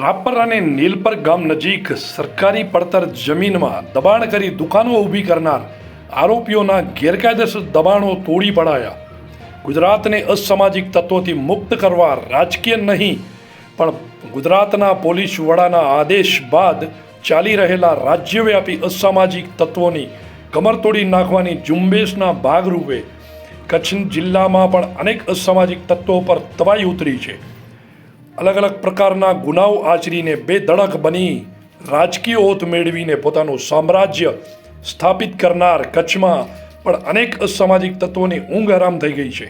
રાપર અને નીલપર ગામ નજીક સરકારી પડતર જમીનમાં દબાણ કરી દુકાનો ઊભી કરનાર આરોપીઓના ગેરકાયદેસર દબાણો તોડી પડાયા. ગુજરાતને અસામાજિક તત્વોથી મુક્ત કરવા રાજકીય નહીં, પણ ગુજરાતના પોલીસ વડાના આદેશ બાદ ચાલી રહેલા રાજ્યવ્યાપી અસામાજિક તત્વોની કમર તોડી નાખવાની ઝુંબેશના ભાગરૂપે કચ્છ જિલ્લામાં પણ અનેક અસામાજિક તત્વો પર તવાઈ ઉતરી છે. અલગ અલગ પ્રકારના ગુનાઓ આચરીને બેધડક બની રાજકીય ઓત મેળવીને પોતાનું સામ્રાજ્ય સ્થાપિત કરનાર કચ્છમાં પણ અનેક અસામાજિક તત્વોની ઊંઘ આરામ થઈ ગઈ છે.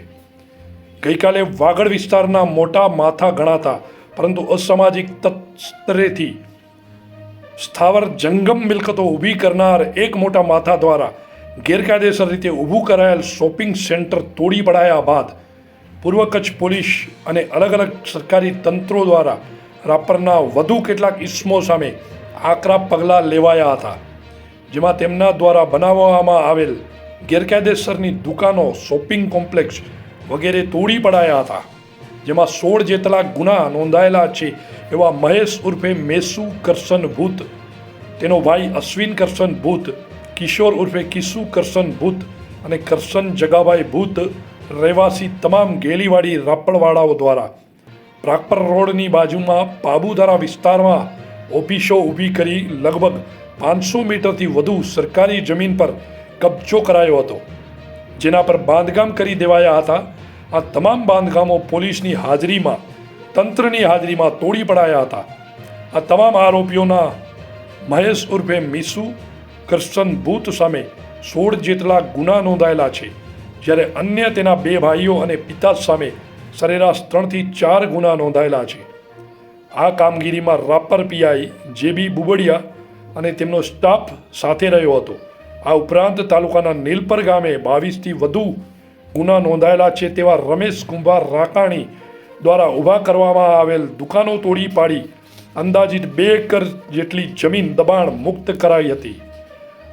ગઈકાલે વાગડ વિસ્તારના મોટા માથા ગણાતા, પરંતુ અસામાજિક તત્રેથી સ્થાવર જંગમ મિલકતો ઊભી કરનાર એક મોટા માથા દ્વારા ગેરકાયદેસર રીતે ઊભું કરાયેલ શોપિંગ સેન્ટર તોડી પડાયા બાદ પૂર્વ કચ્છ પોલીસ અને અલગ અલગ સરકારી તંત્રો દ્વારા રાપરના વધુ કેટલાક ઇસમો સામે આકરા પગલાં લેવાયા હતા. જેમાં તેમના દ્વારા બનાવવામાં આવેલ ગેરકાયદેસરની દુકાનો, શોપિંગ કોમ્પ્લેક્સ વગેરે તોડી પડાયા હતા. જેમાં સોળ જેટલા ગુના નોંધાયેલા છે એવા મહેશ ઉર્ફે મેસુ કરશન ભૂત, તેનો ભાઈ અશ્વિન કરશન ભૂત, કિશોર ઉર્ફે કિશુ કરશન ભૂત અને કરશન જગાભાઈ ભૂત રહેવાસી તમામ ગેલીવાડી રાપડવાળાઓ દ્વારા પ્રાપર રોડની બાજુમાં પાબુધારા વિસ્તારમાં ઓફિસો ઊભી કરી લગભગ પાંચસો મીટરથી વધુ સરકારી જમીન પર કબજો કરાયો હતો. જેના પર બાંધકામ કરી દેવાયા હતા. આ તમામ બાંધકામો પોલીસની હાજરીમાં, તંત્રની હાજરીમાં તોડી પડાયા હતા. આ તમામ આરોપીઓના મહેશ ઉર્ફે મીસુ, કરશન ભૂત સામે સોળ જેટલા ગુના નોંધાયેલા છે. જ્યારે અન્ય તેના બે ભાઈઓ અને પિતા સામે સરેરાશ ત્રણથી ચાર ગુના નોંધાયેલા છે. આ કામગીરીમાં રાપર પીઆઈ જેબી બુબડિયા અને તેમનો સ્ટાફ સાથે રહ્યો હતો. આ ઉપરાંત તાલુકાના નીલપર ગામે બાવીસથી વધુ ગુના નોંધાયેલા છે તેવા રમેશ કુંભાર રાકાણી દ્વારા ઊભા કરવામાં આવેલ દુકાનો તોડી પાડી અંદાજિત બે એકર જેટલી જમીન દબાણ મુક્ત કરાઈ હતી.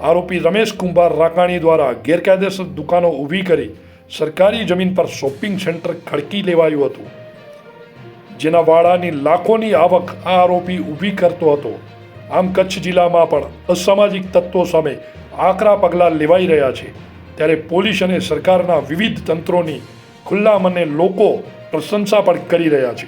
આરોપી રમેશ કુંભાર રાકાણી દ્વારા ગેરકાયદેસર દુકાનો ઊભી કરી સરકારી જમીન પર શોપિંગ સેન્ટર ખડકી લેવાયું હતું. જેના વાડાની લાખોની આવક આ આરોપી ઊભી કરતો હતો. આમ કચ્છ જિલ્લામાં પણ અસામાજિક તત્વો સામે આકરા પગલાં લેવાઈ રહ્યા છે. ત્યારે પોલીસ અને સરકારના વિવિધ તંત્રોની ખુલ્લા મને લોકો પ્રશંસા પણ કરી રહ્યા છે.